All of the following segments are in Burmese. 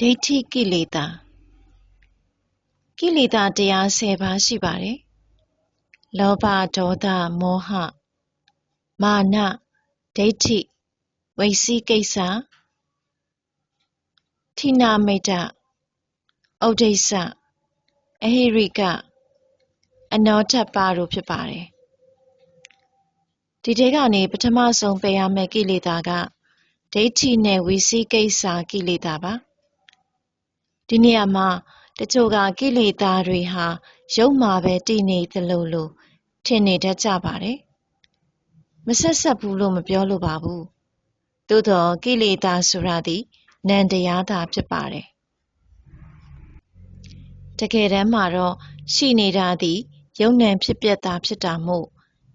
ဒိဋ္ဌိကိလေသာကိလေသာတရား၁၀ပါးရှိပါတယ်လောဘဒေါသမောဟမာနဒိဋ္ဌိဝိသိကိစ္စထိနာမိတ်တဥဒိစ္စအဟိရိကအနောထပ်ပါတို့ဖြစ်ပါတယ်ဒီထဲကနေပထမဆုံးပယ်ရမယ့်ကိလေသာကဒိဋ္ဌိနဲ့ဝိသိကိစ္စကိလေသာပါ ဒီနေရာမှာတချို့ကကိလေသာတွေဟာရုပ်မှာပဲတည်နေသလိုလိုထင်နေတတ်ကြပါတယ်မဆက်ဆက်ဘူးလို့မပြောလိုပါဘူးသို့တော့ကိလေသာဆိုတာသည်နံတရားသာဖြစ်ပါတယ်တကယ်တမ်းမှာတော့ရှိနေတာသည်ယုံ nant ဖြစ်ပျက်တာဖြစ်တာမို့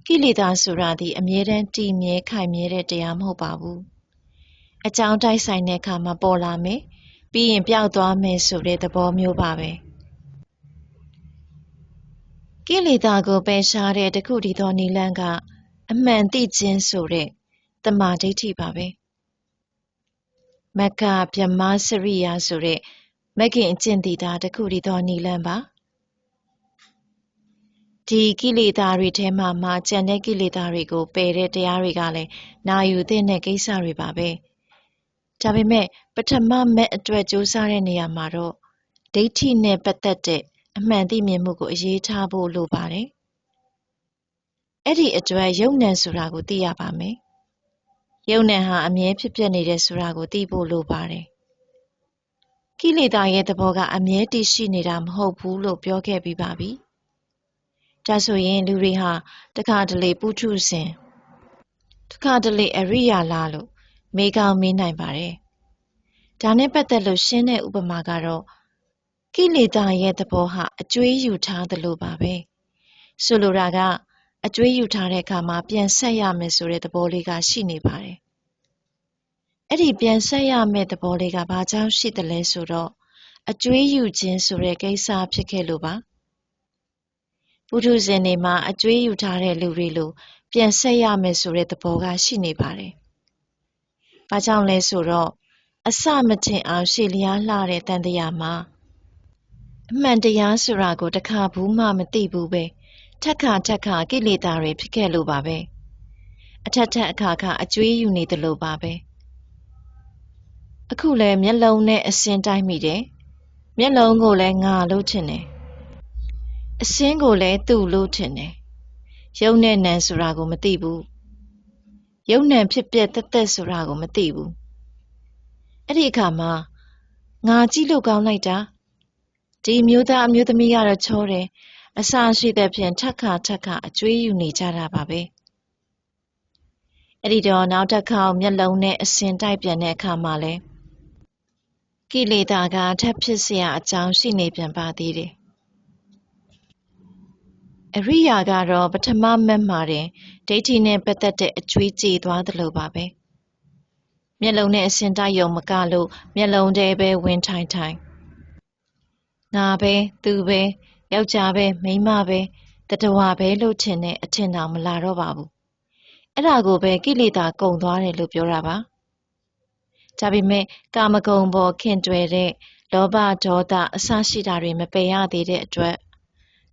ကိလေသာဆိုတာသည်အမြဲတမ်းတည်မြဲခိုင်မြဲတဲ့တရားမဟုတ်ပါဘူးအကြောင်းတိုက်ဆိုင်တဲ့အခါမှာပေါ်လာမယ် ပြီးရင်ပျောက်သွားမယ်ဆိုတဲ့သဘောမျိုးပါပဲကိလေသာကိုပယ်ရှားတဲ့တခုတည်းသောနိလန့်ကအမှန်သိခြင်းဆိုတဲ့တမာဒိဋ္ဌိပါပဲမက္ခဗြဟ္မစရိယာဆိုတဲ့မဂ်ခင်အကျင့်တည်တာတခုတည်းသောနိလန့်ပါဒီကိလေသာတွေထဲမှာမှကြံတဲ့ကိလေသာတွေကိုပယ်တဲ့တရားတွေကလည်းနာယူတဲ့ကိစ္စတွေပါပဲ။ ဒါပေမဲ့ပထမမဲ့အတွက်ကြိုးစားတဲ့နေရာမှာတော့ဒိဋ္ဌိနဲ့ပတ်သက်တဲ့အမှန်သိမြင်မှုကိုအရေးထားဖို့လိုပါတယ်။အဲ့ဒီအတွက်ယုံ nant ဆိုတာကိုသိရပါမယ်။ယုံ nant ဟာအမြဲဖြစ်ပျက်နေတယ်ဆိုတာကိုသိဖို့လိုပါတယ်။ကိလေသာရဲ့သဘောကအမြဲတည်ရှိနေတာမဟုတ်ဘူးလို့ပြောခဲ့ပြီးပါပြီ။ဒါဆိုရင်လူတွေဟာတခါတလေပုထုဇဉ်တခါတလေအရိယာလာလို့ မေးကောင်းမေးနိုင်ပါတယ်။ဒါနဲ့ပတ်သက်လို့ရှင်းတဲ့ဥပမာကတော့ကိလေသာရဲ့သဘောဟာအကျွေးယူထားသလိုပါပဲ။ဆိုလိုတာကအကျွေးယူထားတဲ့အခါမှာပြန်ဆက်ရမယ်ဆိုတဲ့သဘောလေးကရှိနေပါတယ်။အဲ့ဒီပြန်ဆက်ရမယ့်သဘောလေးကဘာကြောင့်ရှိသလဲဆိုတော့အကျွေးယူခြင်းဆိုတဲ့ကိစ္စဖြစ်ခဲ့လို့ပါ။ပုထုဇဉ်တွေမှာအကျွေးယူထားတဲ့လူတွေလိုပြန်ဆက်ရမယ်ဆိုတဲ့သဘောကရှိနေပါတယ် ဘာကြောင့်လဲဆိုတော့အစမထင်အောင်ရှေ့လျားလှတဲ့တန်တရားမှာအမှန်တရားဆိုတာကိုတခါဘူးမှမသိဘူးပဲထက်ခါထက်ခါကိလေသာတွေဖြစ်ခဲ့လို့ပါပဲအထက်ထက်အခါခါအကျွေးယူနေတယ်လို့ပါပဲအခုလဲမျက်လုံးနဲ့အစင်းတိုက်မိတယ်မျက်လုံးကိုလည်းငါလို့ထင်တယ်အစင်းကိုလည်းသူ့လို့ထင်တယ်ရုံနဲ့နံဆိုတာကိုမသိဘူး ယုံ nant ဖြစ်ပျက်သက်သက်ဆိုတာကိုမသိဘူးအဲ့ဒီအခါမှာငါကြည့်လို့ကောင်းလိုက်တာဒီမျိုးသားအမျိုးသမီးကတော့ချောတယ်အစာရှိတဲ့ဖြင့်ထက်ခါထက်ခါအကျွေးယူနေကြတာပါပဲအဲ့ဒီတော့နောက်တစ်ခါမျက်လုံးနဲ့အစင်တိုက်ပြန်တဲ့အခါမှာလဲကိလေသာကထပ်ဖြစ်เสียအကြောင်းရှိနေပြန်ပါသေးတယ် အရိယာကတော့ပထမမက်မှာတင်ဒိဋ္ဌိနဲ့ပတ်သက်တဲ့အကျွေးကြေသွားသလိုပါပဲမျက်လုံးနဲ့အစင်တိုက်ယုံမကလို့မျက်လုံးထဲပဲဝင်ထိုင်ထိုင်ငါပဲသူပဲယောက်ျားပဲမိန်းမပဲတတဝါပဲလို့ထင်တဲ့အထင်တော်မလာတော့ပါဘူးအဲ့ဒါကိုပဲကိလေသာကုံသွားတယ်လို့ပြောတာပါဒါပေမဲ့ကာမဂုဏ်ပေါ်ခင်တွယ်တဲ့လောဘဒေါသအစရှိတာတွေမပယ်ရသေးတဲ့အတွက်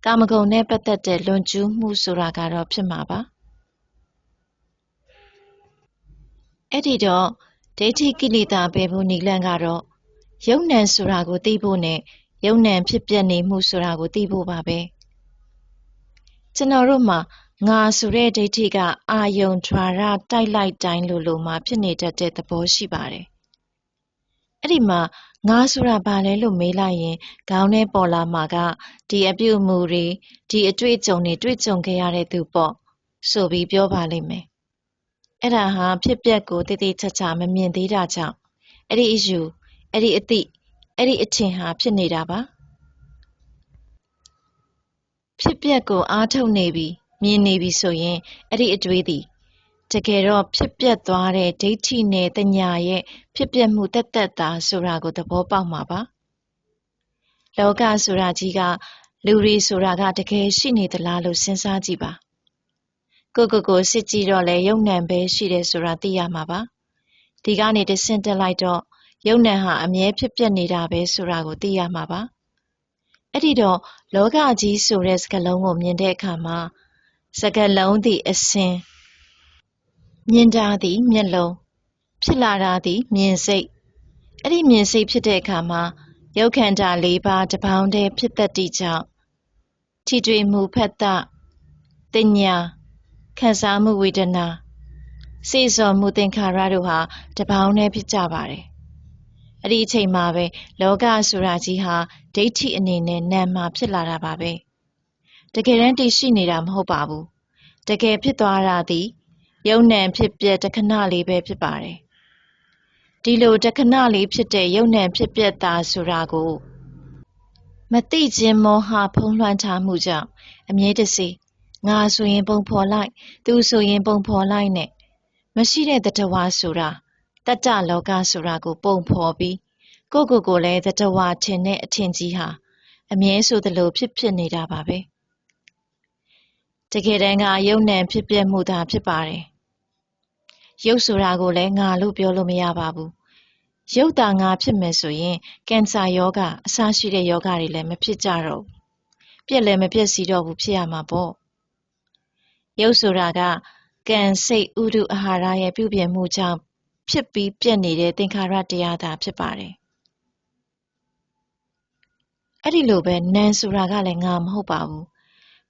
ကာမဂုဏ်နဲ့ပတ်သက်တဲ့လွန်ကျူးမှုဆိုတာကတော့ဖြစ်မှာပါအဲ့ဒီတော့ဒိဋ္ဌိကိလေသာပေဖို့နိလန့်ကတော့ယုံ nant ဆိုတာကိုသိဖို့နဲ့ယုံ nant ဖြစ်ပျက်နေမှုဆိုတာကိုသိဖို့ပါပဲကျွန်တော်တို့မှာငါဆိုတဲ့ဒိဋ္ဌိကအာယုံထွာရတိုက်လိုက်တိုင်းလိုလိုမှဖြစ်နေတတ်တဲ့သဘောရှိပါတယ်။ အဲ့ဒီမှာငါဆိုတာဘာလဲလို့မေးလိုက်ရင်ခေါင်းထဲပေါ်လာမှာကဒီအပြုအမူတွေဒီအတွေ့အကြုံတွေတွေ့ကြုံခဲ့ရတဲ့သူပေါ့ဆိုပြီးပြောပါလိမ့်မယ်အဲ့ဒါဟာဖြစ်ပျက်ကိုတည်တည်ချာချာမမြင်သေးတာကြောင့်အဲ့ဒီအယူအဲ့ဒီအသည့်အဲ့ဒီအထင်ဟာဖြစ်နေတာပါဖြစ်ပျက်ကိုအားထုတ်နေပြီမြင်နေပြီဆိုရင်အဲ့ဒီအတွေးသည် တကယ်တော့ဖြစ်ပျက်သွားတဲ့ဒိဋ္ဌိနဲ့တညာရဲ့ဖြစ်ပျက်မှုတက်တက်တာဆိုတာကိုသဘောပေါက်မှာပါလောကဆိုတာကြီးကလူတွေဆိုတာကတကယ်ရှိနေသလားလို့စဉ်းစားကြည့်ပါကိုကိုကိုစစ်ကြည့်တော့လေယုံ nant ပဲရှိတယ်ဆိုတာသိရမှာပါဒီကနေတဆင့်တက်လိုက်တော့ယုံနံဟာအမြဲဖြစ်ပျက်နေတာပဲဆိုတာကိုသိရမှာပါအဲ့ဒီတော့လောကကြီးဆိုတဲ့စကားလုံးကိုမြင်တဲ့အခါမှာစကားလုံးသည်အစင် မြင်တာသည်မျက်လုံးဖြစ်လာတာသည်မြင်စိတ်အဲ့ဒီမြင်စိတ်ဖြစ်တဲ့အခါမှာယုတ်ခန္ဓာ၄ပါးတပေါင်းတည်းဖြစ်တတ်သည့်ကြောင့်ထိတွေ့မှုဖတ်တတင်ညာခံစားမှုဝေဒနာစေစော်မှုသင်္ခါရတို့ဟာတပေါင်းတည်းဖြစ်ကြပါတယ်။အဲ့ဒီအချိန်မှာပဲလောကဆိုတာကြီးဟာဒိဋ္ဌိအနေနဲ့နာမ်မှာဖြစ်လာတာပါပဲ။တကယ်တမ်းတည်ရှိနေတာမဟုတ်ပါဘူး။တကယ်ဖြစ်သွားတာသည် ယုံ nant ဖြစ်ပြတခဏလေးပဲဖြစ်ပါတယ်။ဒီလိုတခဏလေးဖြစ်တဲ့ယုံ nant ဖြစ်ပြတာဆိုတာကိုမသိခြင်းမောဟဖုံးလွှမ်းထားမှုကြောင့်အမြဲတစေငါဆိုရင်ပုံဖော်လိုက် သူဆိုရင်ပုံဖော်လိုက်နဲ့မရှိတဲ့တတဝါဆိုတာတတ္တလောကဆိုတာကို ပုံဖော်ပြီးကိုကိုကိုလည်းတတဝါထင်တဲ့အထင်ကြီးဟာအမြဲဆိုသလိုဖြစ်ဖြစ်နေတာပါပဲ တကယ်တမ်းကယုံ nant ဖြစ်ပြမှုသာဖြစ်ပါတယ်ရုပ်ဆိုတာကိုလည်းငါလို့ပြောလို့မရပါဘူးရုပ်တာငါဖြစ်မယ်ဆိုရင်ကင်ဆာယောဂအစရှိတဲ့ယောဂတွေလည်းမဖြစ်ကြတော့ဘူးပြက်လည်းမပြက်စီတော့ဘူးဖြစ်ရမှာပေါ့ရုပ်ဆိုတာကကံစိတ်ဥဒုအာဟာရရဲ့ပြုပြင်မှုကြောင့်ဖြစ်ပြီးပြက်နေတဲ့သင်္ခါရတရားသာဖြစ်ပါတယ်အဲ့ဒီလိုပဲနာမ်ဆိုတာကလည်းငါမဟုတ်ပါဘူး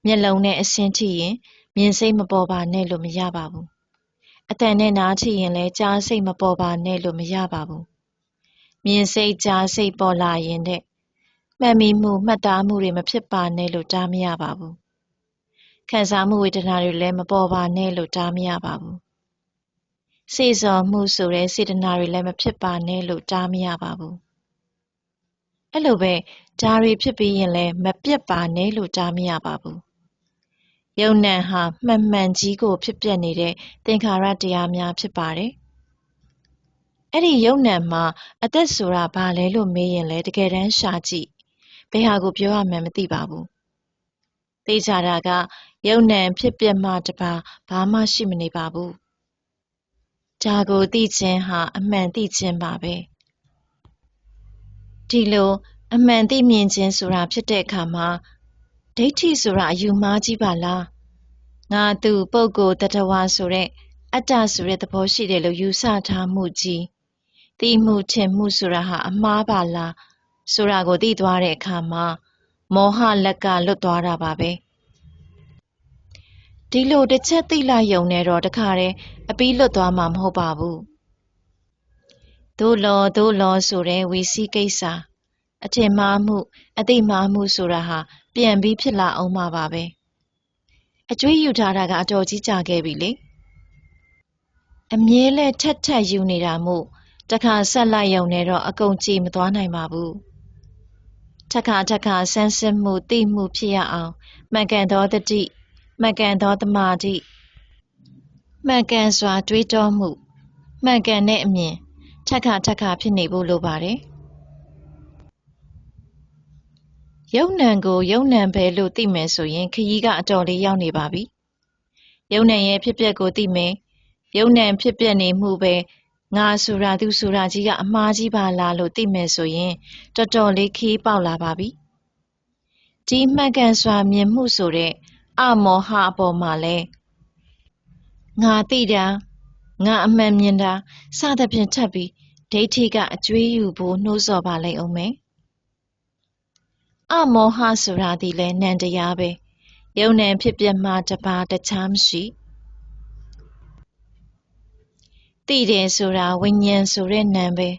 မျက်လုံးနဲ့အစင်းထိရင်မြင်စိတ်မပေါ်ပါနဲ့လို့မရပါဘူးအတန်နဲ့နားထိရင်လည်းကြားစိတ်မပေါ်ပါနဲ့လို့မရပါဘူးမြင်စိတ်ကြားစိတ်ပေါ်လာရင်တဲ့မှတ်မိမှုမှတ်သားမှုတွေမဖြစ်ပါနဲ့လို့တားမရပါဘူးခံစားမှုဝေဒနာတွေလည်းမပေါ်ပါနဲ့လို့တားမရပါဘူးစေစော်မှုဆိုတဲ့စေတနာတွေလည်းမဖြစ်ပါနဲ့လို့တားမရပါဘူးအဲ့လိုပဲဓာတွေဖြစ်ပြီးရင်လည်းမပြတ်ပါနဲ့လို့တားမရပါဘူး ယုံ nant ဟာမှန်မှန်ကြီးကို ဖြစ်ပျက်နေတဲ့သင်္ခါရတရားများဖြစ်ပါတယ်အဲ့ဒီယုံ nant မှာအသက်ဆိုတာဘာလဲလို့မေးရင်လည်းတကယ်တမ်းရှာကြည့်ဘယ်ဟာကိုပြောရမှန်းမသိပါဘူးသိကြတာကယုံ nant ဖြစ်ပျက်မှတပါဘာမှရှိမနေပါဘူးဒါကိုသိခြင်းဟာအမှန်သိခြင်းပါပဲဒီလိုအမှန်သိမြင်ခြင်းဆိုတာဖြစ်တဲ့အခါမှာ ဒိဋ္ဌိဆိုတာအယူမှားကြီးပါလားငါသူပုဂ္ဂိုလ်တ attva ဆိုတဲ့အတ္တဆိုတဲ့သဘောရှိတယ်လို့ယူဆထားမှုကြီးသိမှုထင်မှုဆိုတာဟာအမှားပါလားဆိုတာကိုသိသွားတဲ့အခါမှာမောဟလက်ကလွတ်သွားတာပါပဲဒီလိုတစ်ချက်သိလိုက်ယုံနေတော့တခါတည်းအပီးလွတ်သွားမှာမဟုတ်ပါဘူးဒို့လောဒို့လောဆိုတဲ့ဝီစီကိစ္စအထင်မှားမှုအသိမှားမှုဆိုတာဟာ ပြန်ပြီးဖြစ်လာအောင်မှာပါပဲအကျွေးယူထားတာကအတော်ကြီးကြာခဲ့ပြီလေအမြဲလဲထက်ထက်ယူနေတာမို့တခါဆက်လိုက်ရုံနဲ့တော့အကုန်ကြည်မသွားနိုင်ပါဘူးထက်ခါထက်ခါဆန်းစစ်မှုသိမှုဖြစ်ရအောင်မှန်ကန်သောတတိမှန်ကန်သောတမာတိမှန်ကန်စွာတွေးတောမှုမှန်ကန်တဲ့အမြင်ထက်ခါထက်ခါဖြစ်နေဖို့လိုပါတယ် ယုံ nant ကိုယုံ nant ပဲလို့သိမယ်ဆိုရင်ခရီးကအတော်လေးရောက်နေပါပြီယုံ nant ရဲ့ဖြစ်ပျက်ကိုသိမယ်ယုံ nant ဖြစ်ပျက်နေမှုပဲငါဆိုတာသူဆိုတာကြီးကအမှားကြီးပါလားလို့သိမယ်ဆိုရင်တော်တော်လေးခီးပေါက်လာပါပြီဒီမှန်ကန်စွာမြင်မှုဆိုတဲ့အမောဟအပေါ်မှာလဲငါသိတာငါအမှန်မြင်တာစသဖြင့်ထပ်ပြီးဒိဋ္ဌိကအကျွေးယူဖို့နှိုးဆော်ပါလိမ့်အောင်မယ် အမောဟဆိုတာဒီလဲနံတရားပဲယုံနံဖြစ်ပြမှတပါတခြားမရှိသိတယ်ဆိုတာဝိညာဉ်ဆိုတဲ့နံပဲ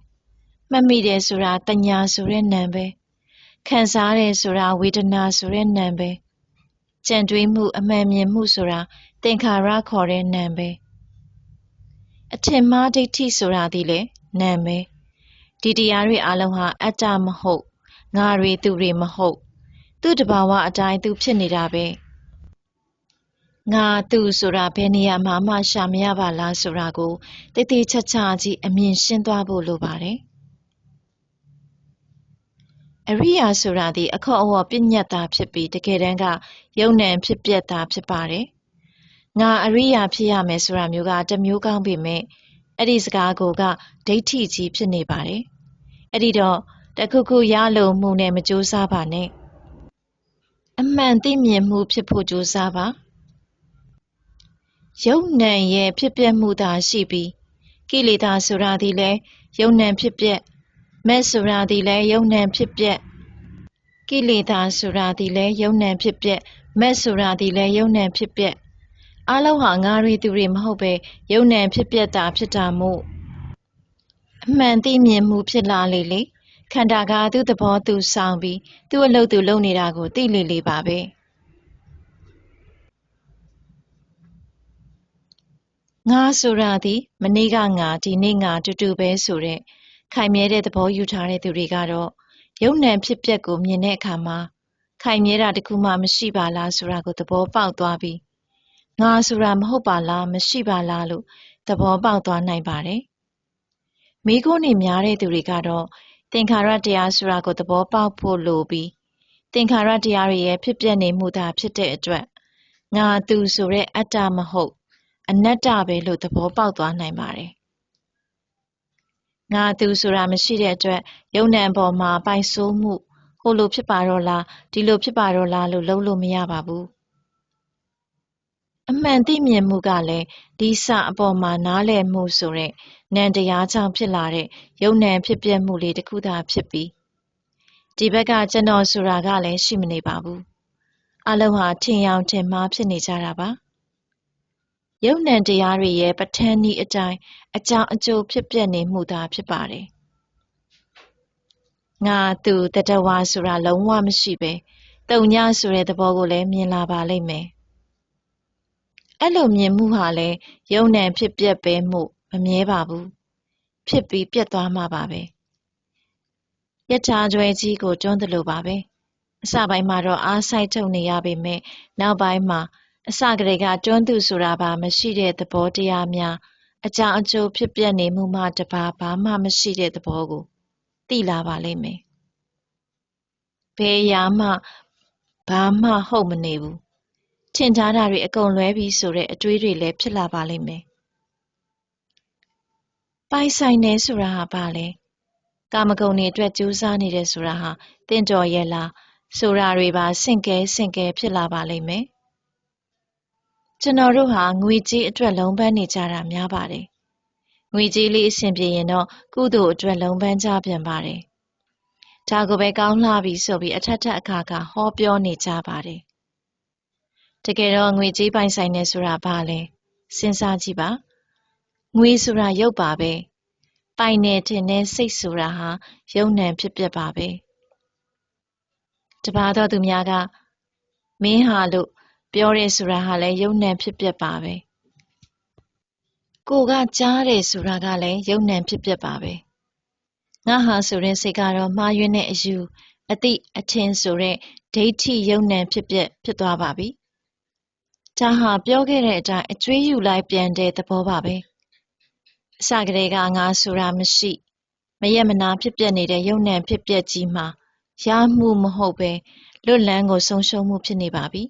မှတ်မိတယ်ဆိုတာတညာဆိုတဲ့နံပဲခံစားတယ်ဆိုတာဝေဒနာဆိုတဲ့နံပဲကြံတွေးမှုအမှန်မြင်မှုဆိုတာသင်္ခါရခေါ်တဲ့နံပဲအထင်မှားဒိဋ္ဌိဆိုတာဒီလေနံပဲဒီတရားတွေအလုံးဟာအတ္တမဟုတ် ငါတွေသူတွေမဟုတ် သူ့တဘာဝအတိုင်းသူဖြစ်နေတာပဲငါသူဆိုတာဘယ်နေရာမှာမှရှာမရပါလားဆိုတာကိုတိတိကျကျကြီးအမြင်ရှင်းသွားဖို့လိုပါတယ်အရိယာဆိုတာဒီအခေါ်အဝေါ်ပြညတ်တာဖြစ်ပြီးတကယ်တမ်းကယုံ nant ဖြစ်ပြက်တာဖြစ်ပါတယ်ငါအရိယာဖြစ်ရမယ်ဆိုတာမျိုးကတမျိုးကောင်းပေမဲ့အဲ့ဒီစကားကိုကဒိဋ္ဌိကြီးဖြစ်နေပါတယ်အဲ့ဒီတော့ တခုခုရလို့မှုနဲ့မကြိုးစားပါနဲ့အမှန်သိမြင်မှုဖြစ်ဖို့ကြိုးစားပါယုံနံရဲ့ဖြစ်ပျက်မှုသာရှိပြီးကိလေသာဆိုတာဒီလဲယုံနံဖြစ်ပျက်မက်ဆိုတာဒီလဲယုံနံဖြစ်ပျက်ကိလေသာဆိုတာဒီလဲယုံနံဖြစ်ပျက်မက်ဆိုတာဒီလဲယုံနံဖြစ်ပျက်အလုံးဟာငါရီသူတွေမဟုတ်ပဲယုံနံဖြစ်ပျက်တာဖြစ်တာမို့အမှန်သိမြင်မှုဖြစ်လာလေလေ ခန္ဓာကသူ့သဘောသူဆောင်ပြီးသူ့အလုပ်သူလုပ်နေတာကိုသိလေလေပါပဲငါဆိုတာဒီမနေ့ကငါဒီနေ့ငါတူတူပဲဆိုတဲ့ခိုင်မြဲတဲ့သဘောယူထားတဲ့သူတွေကတော့ယုံ nant ဖြစ်ပျက်ကိုမြင်တဲ့အခါမှာခိုင်မြဲတာတခုမှမရှိပါလားဆိုတာကိုသဘောပေါက်သွားပြီးငါဆိုတာမဟုတ်ပါလားမရှိပါလားလို့သဘောပေါက်သွားနိုင်ပါတယ်မိခိုးနေများတဲ့သူတွေကတော့ သင်္ခါရတရားဆိုတာကိုသဘောပေါက်ဖို့လိုပြီးသင်္ခါရတရားတွေရဲ့ဖြစ်ပျက်နေမှုသာဖြစ်တဲ့အတွက်ငါသူဆိုတဲ့အတ္တမဟုတ်အနတ္တပဲလို့သဘောပေါက်သွားနိုင်ပါတယ်ငါသူဆိုတာမရှိတဲ့အတွက်ယုံ nant ပေါ်မှာပိုင်ဆိုးမှုဟိုလိုဖြစ်ပါတော့လားဒီလိုဖြစ်ပါတော့လားလို့လုံးလို့မရပါဘူး အမှန်သိမြင်မှုကလည်းဒီစအပေါ်မှာနားလည်မှုဆိုတဲ့နံတရားကြောင့်ဖြစ်လာတဲ့ယုံ nant ဖြစ်ပျက်မှုလေးတစ်ခုသာဖြစ်ပြီးဒီဘက်ကကျွန်တော်ဆိုတာကလည်းရှိမနေပါဘူးအလုံးဟာထင်ရောင်ထင်မှားဖြစ်နေကြတာပါယုံ nant တရားတွေရဲ့ပဋ္ဌာန်းဤအတိုင်းအကြောင်းအကျိုးဖြစ်ပျက်နေမှုသာဖြစ်ပါတယ်ငါသူတတဝါဆိုတာလုံးဝမရှိပဲတုံညဆိုတဲ့သဘောကိုလည်းမြင်လာပါလိမ့်မယ် အဲ့လိုမြင်မှုဟာလည်းယုံ nant ဖြစ်ပျက်ပဲမှုမမြဲပါဘူးဖြစ်ပြီးပြတ်သွားမှာပါပဲယထာကျွဲကြီးကိုတွန်းတယ်လို့ပါပဲအစပိုင်းမှာတော့အားဆိုင်ထုတ်နေရပေမဲ့နောက်ပိုင်းမှာအစကတည်းကတွန်းသူဆိုတာပါမရှိတဲ့သဘောတရားများအကြောင်းအကျိုးဖြစ်ပျက်နေမှုမှတပါဘာမှမရှိတဲ့သဘောကိုသိလာပါလိမ့်မယ်ဘယ်ရာမှဘာမှဟုတ်မနေဘူး ထင်ထားတာတွေအကုန်လွဲပြီဆိုတဲ့အတွေးတွေလည်းဖြစ်လာပါလိမ့်မယ်ပိုင်ဆိုင်နေဆိုတာဟာဘာလဲကာမဂုဏ်တွေအတွက်ကြိုးစားနေတယ်ဆိုတာဟာတင့်တော်ရဲ့လားဆိုတာတွေပါစင့်ကဲစင့်ကဲဖြစ်လာပါလိမ့်မယ်ကျွန်တော်တို့ဟာငွေကြေးအတွက်လုံးပန်းနေကြတာများပါတယ်ငွေကြေးလေးအဆင်ပြေရင်တော့ကုသိုလ်အတွက်လုံးပန်းကြပြန်ပါတယ်ဒါကိုပဲကောင်းလှပြီဆိုပြီးအထက်ထက်အခါခါဟောပြောနေကြပါတယ် တကယ်တော့ငွေကြေးပိုင်ဆိုင်နေဆိုတာဘာလဲစဉ်းစားကြည့်ပါငွေဆိုတာရုပ်ပါပဲပိုင်နေတင်တဲ့စိတ်ဆိုတာဟာယုံ nant ဖြစ်ပျက်ပါပဲတပါတော့သူများကမင်းဟာလို့ပြောရဲဆိုတာဟာလည်းယုံ nant ဖြစ်ပျက်ပါပဲကိုကကြားတယ်ဆိုတာကလည်းယုံ nant ဖြစ်ပျက်ပါပဲငါဟာဆိုတဲ့စိတ်ကတော့မှားယွင်းတဲ့အယူအတိအထင်ဆိုတဲ့ဒိဋ္ဌိယုံ nant ဖြစ်ပျက်ဖြစ်သွားပါပြီ ဒါဟာပြောခဲ့တဲ့အတိုင်းအကျွေးယူလိုက်ပြန်တဲ့သဘောပါပဲအစကတည်းကငါဆိုတာမရှိမရက်မနာဖြစ်ပျက်နေတဲ့ယုံ nant ဖြစ်ပျက်ကြီးမှာရမှုမဟုတ်ပဲလွတ်လန်းကိုဆုံးရှုံးမှုဖြစ်နေပါပြီ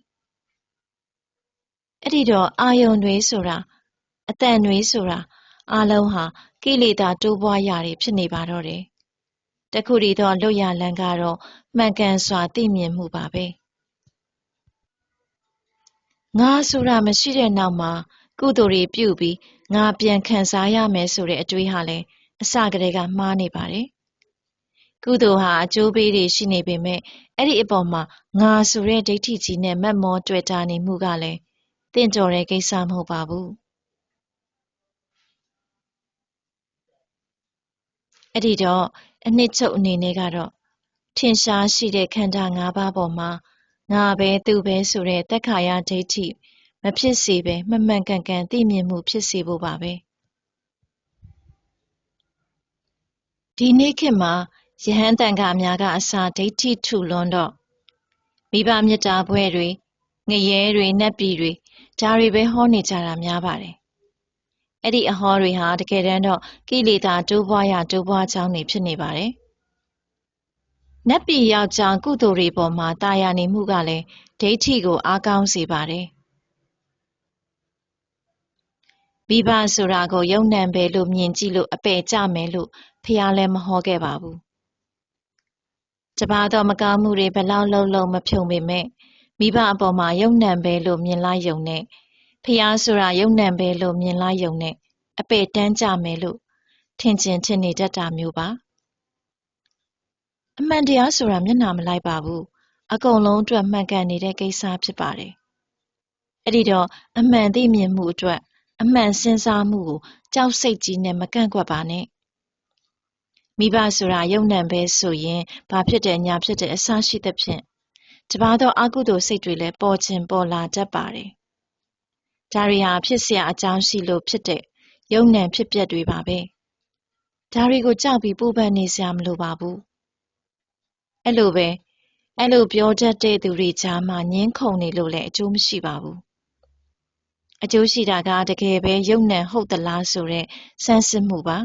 အဲ့ဒီတော့အာယုံတွေဆိုတာအတန်တွေဆိုတာအလုံးဟာကိလေသာတိုးပွားရာတွေဖြစ်နေပါတော့တယ်တခုတည်းသောလွတ်ရလန်းကတော့မှန်ကန်စွာသိမြင်မှုပါပဲ ငါဆိုတာမရှိတဲ့နောက်မှာကုသိုလ်တွေပြုပြီးငါပြန်ခံစားရမယ်ဆိုတဲ့အတွေးဟာလည်းအစကတည်းကမှားနေပါတယ်ကုသိုလ်ဟာအကျိုးပေးတွေရှိနေပေမဲ့အဲ့ဒီအပေါ်မှာငါဆိုတဲ့ဒိဋ္ဌိကြီးနဲ့မက်မောတွေ့တာနေမှုကလည်းတင့်တော်တဲ့ကိစ္စမဟုတ်ပါဘူးအဲ့ဒီတော့အနှစ်ချုပ်အနေနဲ့ကတော့ထင်ရှားရှိတဲ့ခန္ဓာ၅ပါးပေါ်မှာ ငါပဲသူပဲဆိုတဲ့တက်ခါရဒိဋ္ဌိမဖြစ်စေပဲမှန်မှန်ကန်ကန်သိမြင်မှုဖြစ်စေဖို့ပါပဲဒီနေ့ခေတ်မှာယဟန်တန်ခါများကအစာဒိဋ္ဌိထုလွန်းတော့မိဘမြတ်တာဘွဲတွေငရဲတွေနတ်ပြည်တွေဒါတွေပဲဟောနေကြတာများပါတယ်အဲ့ဒီအဟောတွေဟာတကယ်တမ်းတော့ကိလေသာတိုးပွားရတိုးပွားကြောင်းတွေဖြစ်နေပါတယ် နတ်ပြည်ယောက်ျောင်းကုသိုလ်တွေပေါ်မှာတာယာနေမှုကလည်းဒိဋ္ဌိကိုအားကောင်းစေပါတယ်မိဘဆိုတာကိုယုံ nant ပဲလို့မြင်ကြည့်လို့အပယ်ကျမယ်လို့ဖះလည်းမဟောခဲ့ပါဘူးတပါတော့မကောင်းမှုတွေဘလောက်လုံးလုံးမဖြုံပေမဲ့မိဘအပေါ်မှာယုံနံပဲလို့မြင်လိုက်ယုံနဲ့ဖျားဆိုတာယုံနံပဲလို့မြင်လိုက်ယုံနဲ့အပေတန်းကြမယ်လို့ထင်ကျင်ထင်နေတတ်တာမျိုးပါ အမှန်တရားဆိုတာမျက်နှာမလိုက်ပါဘူးအကုန်လုံးအတွက်မှန်ကန်နေတဲ့ကိစ္စဖြစ်ပါတယ်အဲ့ဒီတော့အမှန်သိမြင်မှုအတွက်အမှန်စဉ်းစားမှုကိုကြောက်စိတ်ကြီးနဲ့မကန့်ကွက်ပါနဲ့မိဘဆိုတာယုံနံပဲဆိုရင်ဘာဖြစ်တယ်ညာဖြစ်တယ်အစရှိသဖြင့်တပါတော့အကုသိုလ်စိတ်တွေလည်းပေါ်ခြင်းပေါ်လာတတ်ပါတယ်ဒါတွေဟာဖြစ်เสียအကြောင်းရှိလို့ဖြစ်တဲ့ယုံနံဖြစ်ပျက်တွေပါပဲဒါတွေကိုကြောက်ပြီးပူပန်နေစရာမလိုပါဘူး အဲ့လိုပဲအဲ့လိုပြောတတ်တဲ့သူတွေကြားမှာငင်းခုန်နေလို့လည်းအကျိုးမရှိပါဘူးအကျိုးရှိတာကတကယ်ပဲယုံနံဟုတ်သလားဆိုတဲ့စမ်းစစ်မှုပါ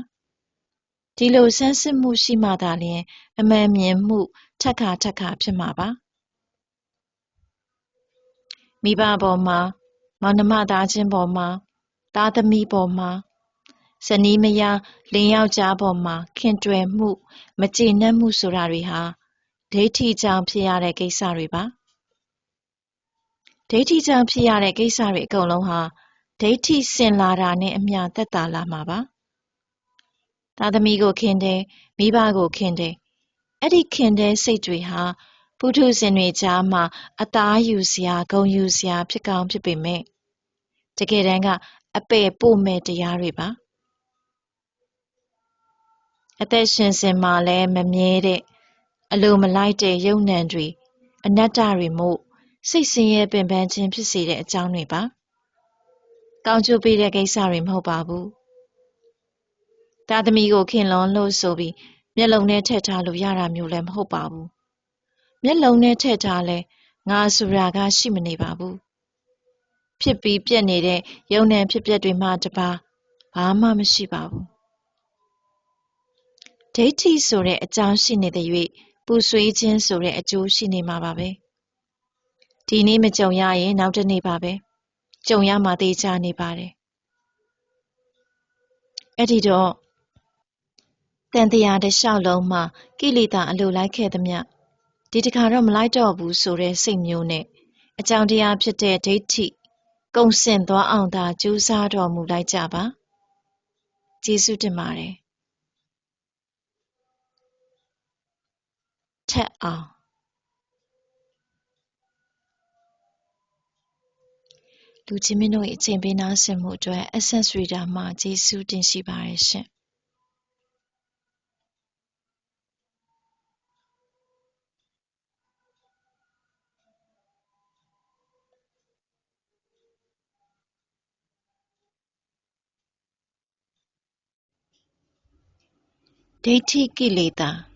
ဒီလိုစမ်းစစ်မှုရှိမှသာလျှင် အမှန်မြင်မှုထက်ခါထက်ခါဖြစ်မှာပါမိဘပေါ်မှာမောင်နှမသားချင်းပေါ်မှာသားသမီးပေါ်မှာဇနီးမယားလင်ယောက်ျားပေါ်မှာခင်တွယ်မှု မကျေနပ်မှုဆိုတာတွေဟာ ဒိဋ္ဌိကြောင့်ဖြစ်ရတဲ့ကိစ္စတွေပါဒိဋ္ဌိကြောင့်ဖြစ်ရတဲ့ကိစ္စတွေအကုန်လုံးဟာဒိဋ္ဌိစင်လာတာနဲ့အမျှသက်သာလာမှာပါသားသမီးကိုခင်တယ်မိဘကိုခင်တယ်အဲ့ဒီခင်တဲ့စိတ်တွေဟာပုထုဇဉ်တွေကြားမှာအသားယူစရာဂုံယူစရာဖြစ်ကောင်းဖြစ်ပေမဲ့တကယ်တမ်းကအပယ်ပို့မဲ့တရားတွေပါအသက်ရှင်စင်မှာလည်းမမြဲတဲ့ အလိုမလိုက်တဲ့ယုံနံတွေ အနတ္တတွေမို့ စိတ်ဆင်းရဲပင်ပန်းခြင်းဖြစ်စေတဲ့အကြောင်းတွေပါ ကောင်းကျိုးပေးတဲ့ကိစ္စတွေ မဟုတ်ပါဘူး သားသမီးကို ခင်လွန်လို့ဆိုပြီး မျက်လုံးနဲ့ထည့်ထားလို့ရတာမျိုးလည်း မဟုတ်ပါဘူး မျက်လုံးနဲ့ထည့်ထားလဲငါဆိုတာက ရှိမနေပါဘူး ဖြစ်ပြီးပြက်နေတဲ့ယုံနံဖြစ်ပျက်တွေမှတပါဘာမှမရှိပါဘူး ဒိဋ္ဌိဆိုတဲ့အကြောင်းရှိနေတဲ့၍ ပူဆွေးခြင်းဆိုတဲ့အကျိုးရှိနေမှာပါပဲဒီနေ့မကြုံရရင်နောက်တစ်နေ့ပါပဲကြုံရမှာသိချနေပါတယ်အဲ့ဒီတော့တန်တရားတစ်လျှောက်လုံးမှာကိလေသာအလိုလိုက်ခဲ့သမျှဒီတခါတော့မလိုက်တော့ဘူးဆိုတဲ့စိတ်မျိုးနဲ့အကြောင်းတရားဖြစ်တဲ့ဒိဋ္ဌိကုံစင်သွားအောင်သာကြိုးစားတော်မူလိုက်ကြပါကျေးဇူးတင်ပါတယ် ထက်အောင်လူချင်းမင်းတို့ရဲ့အချိန်ပေးနားဆင်မှုအတွက် Essence Reader မှာကျေးဇူးတင်ရှိပါတယ်ရှင်ဒိဋ္ဌိကိလေသာ